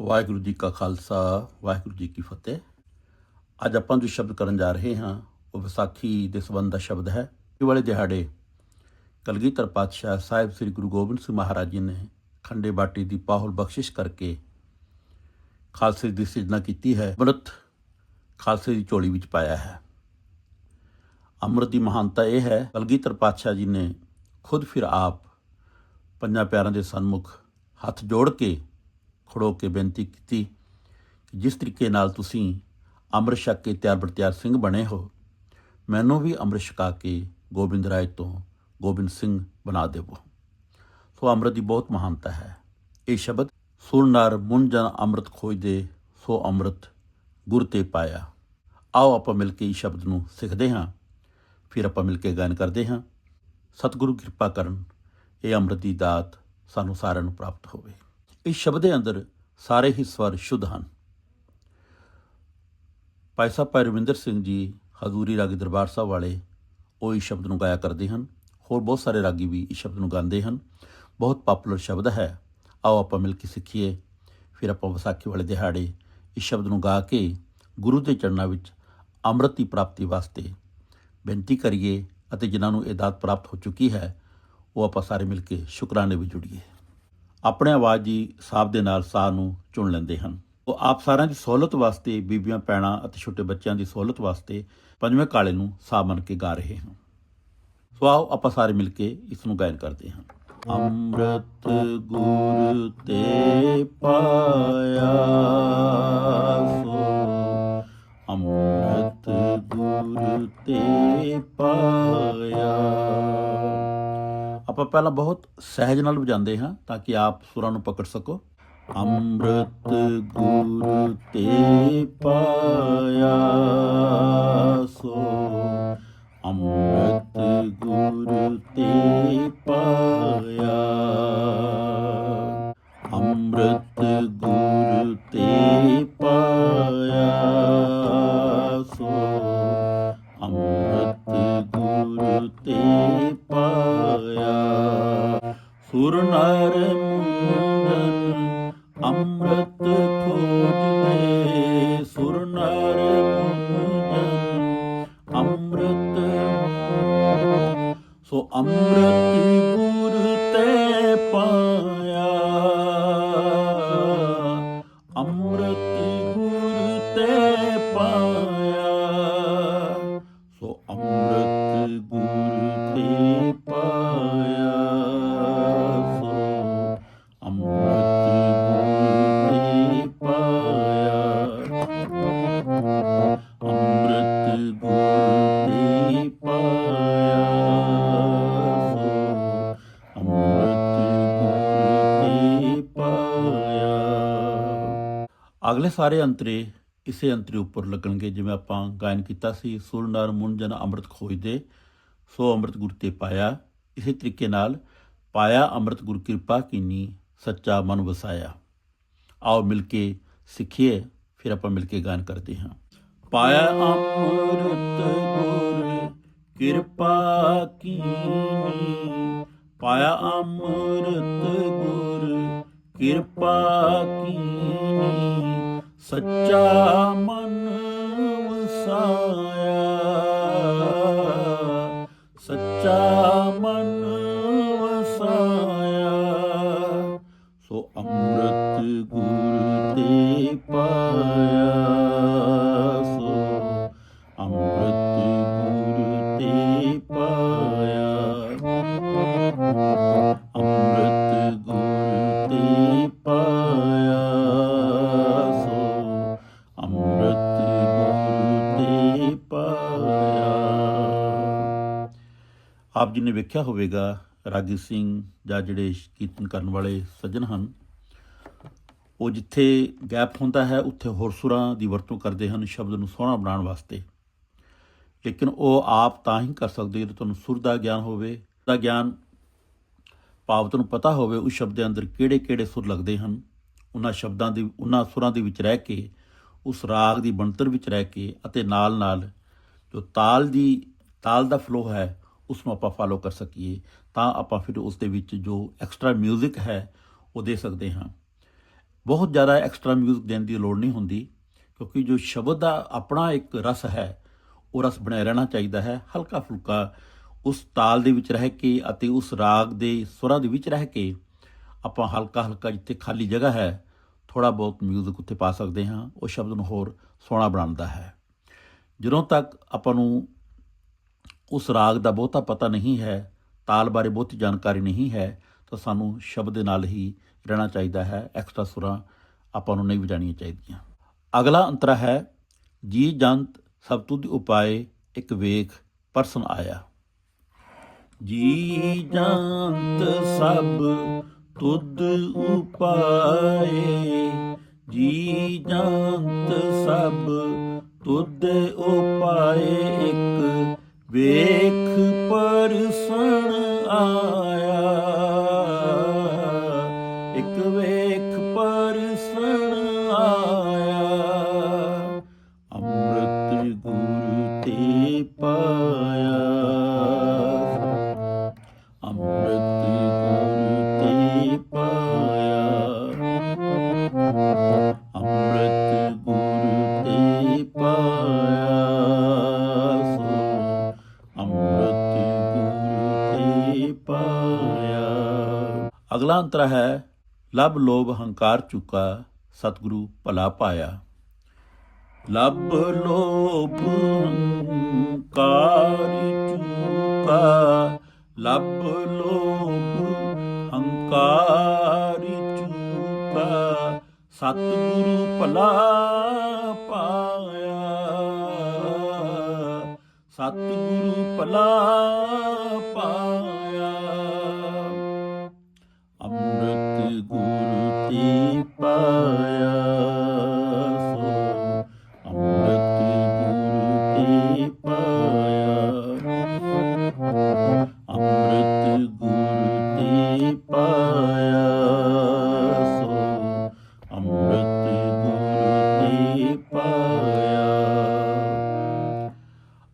ਵਾਹਿਗੁਰੂ ਜੀ ਕਾ ਖਾਲਸਾ, ਵਾਹਿਗੁਰੂ ਜੀ ਕੀ ਫਤਿਹ। ਅੱਜ ਆਪਾਂ ਜੋ ਸ਼ਬਦ ਕਰਨ ਜਾ ਰਹੇ ਹਾਂ, ਉਹ ਵਿਸਾਖੀ ਦੇ ਸੰਬੰਧ ਦਾ ਸ਼ਬਦ ਹੈ। ਇਹ ਵਾਲੇ ਦਿਹਾੜੇ ਕਲਗੀਧਰ ਪਾਤਸ਼ਾਹ ਸਾਹਿਬ ਸ੍ਰੀ ਗੁਰੂ ਗੋਬਿੰਦ ਸਿੰਘ ਮਹਾਰਾਜ ਜੀ ਨੇ ਖੰਡੇ ਬਾਟੀ ਦੀ ਪਾਹੁਲ ਬਖਸ਼ਿਸ਼ ਕਰਕੇ ਖਾਲਸੇ ਦੀ ਸਿਰਜਣਾ ਕੀਤੀ ਹੈ। ਅੰਮ੍ਰਿਤ ਖਾਲਸੇ ਦੀ ਝੋਲੀ ਵਿੱਚ ਪਾਇਆ ਹੈ। ਅੰਮ੍ਰਿਤ ਦੀ ਮਹਾਨਤਾ ਇਹ ਹੈ, ਕਲਗੀਧਰ ਪਾਤਸ਼ਾਹ ਜੀ ਨੇ ਖੁਦ ਫਿਰ ਆਪ ਪੰਜਾਂ ਪਿਆਰਾਂ ਦੇ ਸਨਮੁਖ ਹੱਥ ਜੋੜ ਕੇ ਖੜੋ ਕੇ ਬੇਨਤੀ ਕੀਤੀ ਕਿ ਜਿਸ ਤਰੀਕੇ ਨਾਲ ਤੁਸੀਂ ਅੰਮ੍ਰਿਤ ਛਕ ਕੇ ਤਿਆਰ ਬਰਤਿਆਰ ਸਿੰਘ ਬਣੇ ਹੋ, ਮੈਨੂੰ ਵੀ ਅੰਮ੍ਰਿਤ ਛਕਾ ਕੇ ਗੋਬਿੰਦ ਰਾਏ ਤੋਂ ਗੋਬਿੰਦ ਸਿੰਘ ਬਣਾ ਦੇਵੋ। ਸੋ ਅੰਮ੍ਰਿਤ ਦੀ ਬਹੁਤ ਮਹਾਨਤਾ ਹੈ। ਇਹ ਸ਼ਬਦ ਸੁਰਨਾਰ ਮੁਨ ਜਨ ਅੰਮ੍ਰਿਤ ਖੋਜਦੇ, ਸੋ ਅੰਮ੍ਰਿਤ ਗੁਰ ਤੇ ਪਾਇਆ। ਆਓ ਆਪਾਂ ਮਿਲ ਕੇ ਇਸ ਸ਼ਬਦ ਨੂੰ ਸਿੱਖਦੇ ਹਾਂ, ਫਿਰ ਆਪਾਂ ਮਿਲ ਕੇ ਗਾਇਨ ਕਰਦੇ ਹਾਂ। ਸਤਿਗੁਰੂ ਕਿਰਪਾ ਕਰਨ, ਇਹ ਅੰਮ੍ਰਿਤ ਦੀ ਦਾਤ ਸਾਨੂੰ ਸਾਰਿਆਂ ਨੂੰ ਪ੍ਰਾਪਤ ਹੋਵੇ। ਇਸ ਸ਼ਬਦ ਦੇ ਅੰਦਰ ਸਾਰੇ ਹੀ ਸਵਰ ਸ਼ੁੱਧ ਹਨ। ਭਾਈ ਸਾਹਿਬ, ਭਾਈ ਰਵਿੰਦਰ ਸਿੰਘ ਜੀ ਹਜ਼ੂਰੀ ਰਾਗੀ ਦਰਬਾਰ ਸਾਹਿਬ ਵਾਲੇ ਉਹ ਇਸ ਸ਼ਬਦ ਨੂੰ ਗਾਇਆ ਕਰਦੇ ਹਨ। ਹੋਰ ਬਹੁਤ ਸਾਰੇ ਰਾਗੀ ਵੀ ਇਸ ਸ਼ਬਦ ਨੂੰ ਗਾਉਂਦੇ ਹਨ। ਬਹੁਤ ਪਪੂਲਰ ਸ਼ਬਦ ਹੈ। ਆਓ ਆਪਾਂ ਮਿਲ ਕੇ ਸਿੱਖੀਏ। ਫਿਰ ਆਪਾਂ ਵਿਸਾਖੀ ਵਾਲੇ ਦਿਹਾੜੇ ਇਸ ਸ਼ਬਦ ਨੂੰ ਗਾ ਕੇ ਗੁਰੂ ਦੇ ਚਰਨਾਂ ਵਿੱਚ ਅੰਮ੍ਰਿਤ ਦੀ ਪ੍ਰਾਪਤੀ ਵਾਸਤੇ ਬੇਨਤੀ ਕਰੀਏ ਅਤੇ ਜਿਨ੍ਹਾਂ ਨੂੰ ਇਹ ਦਾਤ ਪ੍ਰਾਪਤ ਹੋ ਚੁੱਕੀ ਹੈ, ਉਹ ਆਪਾਂ ਸਾਰੇ ਮਿਲ ਕੇ ਸ਼ੁਕਰਾਨੇ ਵਿੱਚ ਜੁੜੀਏ। ਆਪਣੇ ਆਵਾਜ਼ ਦੀ ਸਾਹ ਦੇ ਨਾਲ ਸਾਹ ਨੂੰ ਚੁਣ ਲੈਂਦੇ ਹਨ। ਉਹ ਆਪ ਸਾਰਿਆਂ ਦੀ ਸਹੂਲਤ ਵਾਸਤੇ ਬੀਬੀਆਂ ਪੈਣਾ ਅਤੇ ਛੋਟੇ ਬੱਚਿਆਂ ਦੀ ਸਹੂਲਤ ਵਾਸਤੇ ਪੰਜਵੇਂ ਕਾਲੇ ਨੂੰ ਸਾਹ ਮੰਨ ਕੇ ਗਾ ਰਹੇ ਹਨ। ਸੋ ਆਓ ਆਪਾਂ ਸਾਰੇ ਮਿਲ ਕੇ ਇਸ ਨੂੰ ਗਾਇਨ ਕਰਦੇ ਹਾਂ। ਅੰਮ੍ਰਿਤ ਗੁਰ ਤੇ ਪਾਇਆ ਸੋ, ਅੰਮ੍ਰਿਤ ਗੁਰ ਤੇ ਪਾਇਆ ਆਪਾਂ ਪਹਿਲਾਂ ਬਹੁਤ ਸਹਿਜ ਨਾਲ ਵਜਾਉਂਦੇ ਹਾਂ ਤਾਂ ਕਿ ਆਪ ਸੁਰਾਂ ਨੂੰ ਪਕੜ ਸਕੋ। ਅੰਮ੍ਰਿਤ ਗੁਰ ਤੇ ਪਾਇਆ ਸੋ, ਅੰਮ੍ਰਿਤ ਗੁਰ ਤੇ ਪਾਇਆ ਅੰਮ੍ਰਿਤ ਖੋਜਦੇ ਸੁਰ ਨਰ ਮੁੰਦਨ ਅੰਮ੍ਰਿਤ ਸੋ ਅੰਮ੍ਰਿਤ ਅਗਲੇ ਸਾਰੇ ਅੰਤਰੇ ਇਸੇ ਅੰਤਰੇ ਉੱਪਰ ਲੱਗਣਗੇ, ਜਿਵੇਂ ਆਪਾਂ ਗਾਇਨ ਕੀਤਾ ਸੀ ਸੁਰਨਾਰ ਮੁੰਜਨ ਅੰਮ੍ਰਿਤ ਖੋਜਦੇ, ਸੋ ਅੰਮ੍ਰਿਤ ਗੁਰ ਤੇ ਪਾਇਆ। ਇਸੇ ਤਰੀਕੇ ਨਾਲ ਪਾਇਆ ਅੰਮ੍ਰਿਤ ਗੁਰ ਕਿਰਪਾ, ਕੀਨੀ ਸੱਚਾ ਮਨ ਵਸਾਇਆ। ਆਓ ਮਿਲ ਕੇ ਸਿੱਖੀਏ, ਫਿਰ ਆਪਾਂ ਮਿਲ ਕੇ ਗਾਇਨ ਕਰਦੇ ਹਾਂ। ਪਾਇਆ ਅੰਮ੍ਰਿਤ ਗੁਰ ਕਿਰਪਾ, ਕੀਨੀ। ਪਾਇਆ ਅੰਮ੍ਰਿਤ ਗੁਰ ਕਿਰਪਾ, ਕੀਨੀ। ਸੱਚਾ ਮਨ ਆਪ ਜੀ ਨੇ ਵੇਖਿਆ ਹੋਵੇਗਾ ਰਾਗੀ ਸਿੰਘ ਜਾਂ ਜਿਹੜੇ ਕੀਰਤਨ ਕਰਨ ਵਾਲੇ ਸੱਜਣ ਹਨ, ਉਹ ਜਿੱਥੇ ਗੈਪ ਹੁੰਦਾ ਹੈ, ਉੱਥੇ ਹੋਰ ਸੁਰਾਂ ਦੀ ਵਰਤੋਂ ਕਰਦੇ ਹਨ ਸ਼ਬਦ ਨੂੰ ਸੋਹਣਾ ਬਣਾਉਣ ਵਾਸਤੇ। ਲੇਕਿਨ ਉਹ ਆਪ ਤਾਂ ਹੀ ਕਰ ਸਕਦੇ ਜਦੋਂ ਤੁਹਾਨੂੰ ਸੁਰ ਦਾ ਗਿਆਨ ਹੋਵੇ ਦਾ ਗਿਆਨ ਭਾਵ ਤੁਹਾਨੂੰ ਪਤਾ ਹੋਵੇ, ਉਸ ਸ਼ਬਦ ਦੇ ਅੰਦਰ ਕਿਹੜੇ-ਕਿਹੜੇ ਸੁਰ ਲੱਗਦੇ ਹਨ, ਉਹਨਾਂ ਸ਼ਬਦਾਂ ਦੀ, ਉਹਨਾਂ ਸੁਰਾਂ ਦੇ ਵਿੱਚ ਰਹਿ ਕੇ, ਉਸ ਰਾਗ ਦੀ ਬਣਤਰ ਵਿੱਚ ਰਹਿ ਕੇ ਅਤੇ ਨਾਲ-ਨਾਲ ਜੋ ਤਾਲ ਦੀ, ਤਾਲ ਦਾ ਫਲੋ ਹੈ ਉਸ ਨੂੰ ਆਪਾਂ ਫਾਲੋ ਕਰ ਸਕੀਏ, ਤਾਂ ਆਪਾਂ ਫਿਰ ਉਸ ਦੇ ਵਿੱਚ ਜੋ ਐਕਸਟਰਾ 뮤직 ਹੈ, ਉਹ ਦੇ ਸਕਦੇ ਹਾਂ। ਬਹੁਤ ਜ਼ਿਆਦਾ ਐਕਸਟਰਾ ਮਿਊਜ਼ਿਕ ਦੇਣ ਦੀ ਲੋੜ ਨਹੀਂ ਹੁੰਦੀ, ਕਿਉਂਕਿ ਜੋ ਸ਼ਬਦ ਦਾ ਆਪਣਾ ਇੱਕ ਰਸ ਹੈ, ਉਹ ਰਸ ਬਣਿਆ ਰਹਿਣਾ ਚਾਹੀਦਾ ਹੈ ਹਲਕਾ ਫੁਲਕਾ ਉਸ ਤਾਲ ਦੇ ਵਿੱਚ ਰਹਿ ਕੇ ਅਤੇ ਉਸ ਰਾਗ ਦੇ ਸੁਰਾਂ ਦੇ ਵਿੱਚ ਰਹਿ ਕੇ ਆਪਾਂ ਹਲਕਾ ਹਲਕਾ ਜਿੱਥੇ ਖਾਲੀ ਜਗ੍ਹਾ ਹੈ ਥੋੜਾ ਬਹੁਤ ਮਿਊਜ਼ਿਕ ਉੱਤੇ ਪਾ ਸਕਦੇ ਹਾਂ, ਉਹ ਸ਼ਬਦ ਨੂੰ ਹੋਰ ਸੋਹਣਾ ਬਣਾਉਂਦਾ ਹੈ। ਜਦੋਂ ਤੱਕ ਆਪਾਂ ਨੂੰ ਉਸ ਰਾਗ ਦਾ ਬਹੁਤਾ ਪਤਾ ਨਹੀਂ ਹੈ, ਤਾਲ ਬਾਰੇ ਬਹੁਤੀ ਜਾਣਕਾਰੀ ਨਹੀਂ ਹੈ, ਤਾਂ ਸਾਨੂੰ ਸ਼ਬਦ ਦੇ ਨਾਲ ਹੀ ਰਹਿਣਾ ਚਾਹੀਦਾ ਹੈ, ਐਕਸਟਰਾ ਸੁਰਾਂ ਆਪਾਂ ਨੂੰ ਨਹੀਂ ਵਜਾਣੀਆਂ ਚਾਹੀਦੀਆਂ। ਅਗਲਾ ਅੰਤਰਾ ਹੈ, ਜੀ ਜੰਤ ਸਭ ਤੁਧ ਉਪਾਏ, ਇੱਕ ਵੇਖ ਪਰਸਨ ਆਇਆ। ਜੀ ਜੰਤ ਸਭ ਤੁਧ ਉਪਾਏ, ਜੀ ਜੰਤ ਸਭ ਤੁਧ ਉਪਾਏ, ਇੱਕ ਵੇਖ ਪਰਸਨ ਆਇਆ ਇੱਕ ਵੇਖ ਅਗਲਾ ਅੰਤਰਾ ਹੈ ਲਬ ਲੋਭ ਹੰਕਾਰ ਚੁਕਾ ਸਤਿਗੁਰੂ ਭਲਾ ਪਾਇਆ ਲਬ ਲੋਭ ਹੰਕਾਰ ਚੁਕਾ ਲਬ ਲੋਭ ਹੰਕਾਰ ਚੁਕਾ ਸਤਿਗੁਰੂ ਭਲਾ ਪਾਇਆ ਸਤਿਗੁਰੂ ਭਲਾ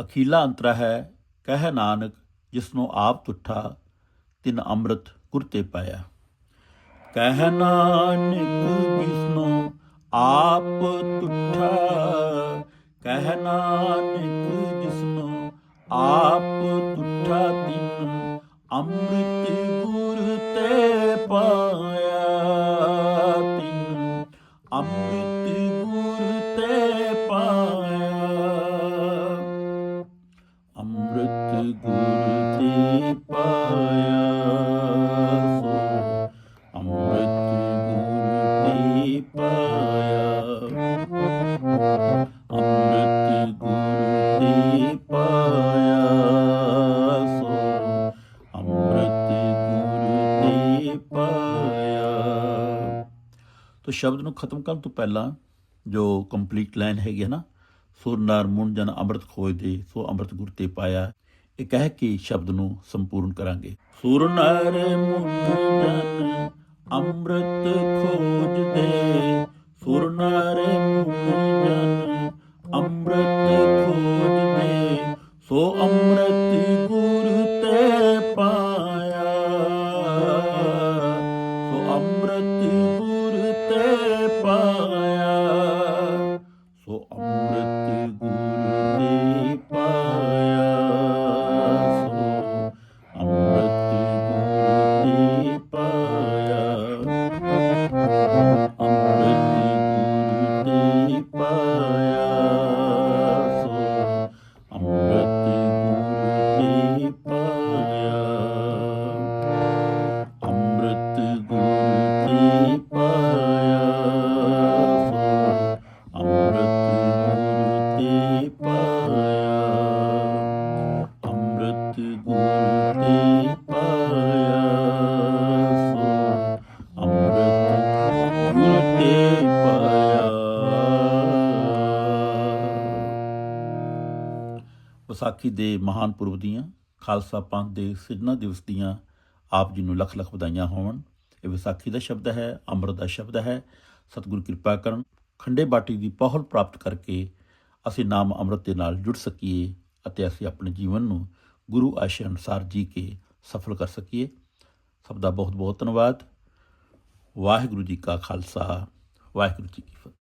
ਅਖੀਲਾ ਅੰਤਰਾ ਹੈ, ਕਹਿ ਨਾਨਕ, ਜਿਸਨੂੰ ਆਪ ਤੁਠਾ, ਤਿਨ ਅੰਮ੍ਰਿਤ ਗੁਰ ਤੇ ਪਾਇਆ। ਕਹਿ ਨਾਨਕ, ਜਿਸਨੂੰ ਆਪ ਤੁਠਾ, ਕਹਿ ਨਾਨਕ, ਜਿਸਨੂੰ ਆਪ ਤੁਠਾ, ਤਿਨ ਅੰਮ੍ਰਿਤ ਅੰਮ੍ਰਿਤ ਤੇ ਪਾਇਆ ਸੋ ਅੰਮ੍ਰਿਤ ਗੁਰ ਤੇ ਪਾਇਆ ਅੰਮ੍ਰਿਤ ਗੁਰ ਤੇ ਪਾਇਆ ਸੋ ਅੰਮ੍ਰਿਤ ਗੁਰ ਤੇ ਪਾਇਆ ਤੋ ਸ਼ਬਦ ਨੂੰ ਖਤਮ ਕਰਨ ਤੋਂ ਪਹਿਲਾਂ ਜੋ ਕੰਪਲੀਟ ਲਾਈਨ ਹੈਗੀ ਹੈ ਨਾ ਸੁਰ ਨਰ ਮੁਨ ਜਨ ਅੰਮ੍ਰਿਤ ਖੋਜਦੇ ਸੋ ਅੰਮ੍ਰਿਤ ਗੁਰ ਤੇ ਪਾਇਆ ਇਹ ਕਹਿ ਕੇ ਸ਼ਬਦ ਨੂੰ ਸੰਪੂਰਨ ਕਰਾਂਗੇ। ਸੁਰ ਨਰ ਮੁਨ ਜਨ ਅੰਮ੍ਰਿਤ ਖੋਜਦੇ ਵਿਸਾਖੀ ਦੇ ਮਹਾਨ ਪੁਰਬ ਦੀਆਂ, ਖਾਲਸਾ ਪੰਥ ਦੇ ਸਿਰਨਾ ਦਿਵਸ ਦੀਆਂ ਆਪ ਜੀ ਨੂੰ ਲੱਖ ਲੱਖ ਵਧਾਈਆਂ ਹੋਣ। ਇਹ ਵਿਸਾਖੀ ਦਾ ਸ਼ਬਦ ਹੈ, ਅੰਮ੍ਰਿਤ ਦਾ ਸ਼ਬਦ ਹੈ। ਸਤਿਗੁਰੂ ਕਿਰਪਾ ਕਰਨ, ਖੰਡੇ ਬਾਟੀ ਦੀ ਪਹੁਲ ਪ੍ਰਾਪਤ ਕਰਕੇ ਅਸੀਂ ਨਾਮ ਅੰਮ੍ਰਿਤ ਦੇ ਨਾਲ ਜੁੜ ਸਕੀਏ ਅਤੇ ਅਸੀਂ ਆਪਣੇ ਜੀਵਨ ਨੂੰ ਗੁਰੂ ਆਸ਼ੇ ਅਨੁਸਾਰ ਜੀ ਕੇ ਸਫਲ ਕਰ ਸਕੀਏ। ਸਭ ਦਾ ਬਹੁਤ ਬਹੁਤ ਧੰਨਵਾਦ। ਵਾਹਿਗੁਰੂ ਜੀ ਕਾ ਖਾਲਸਾ, ਵਾਹਿਗੁਰੂ ਜੀ ਕੀ ਫਤਿਹ।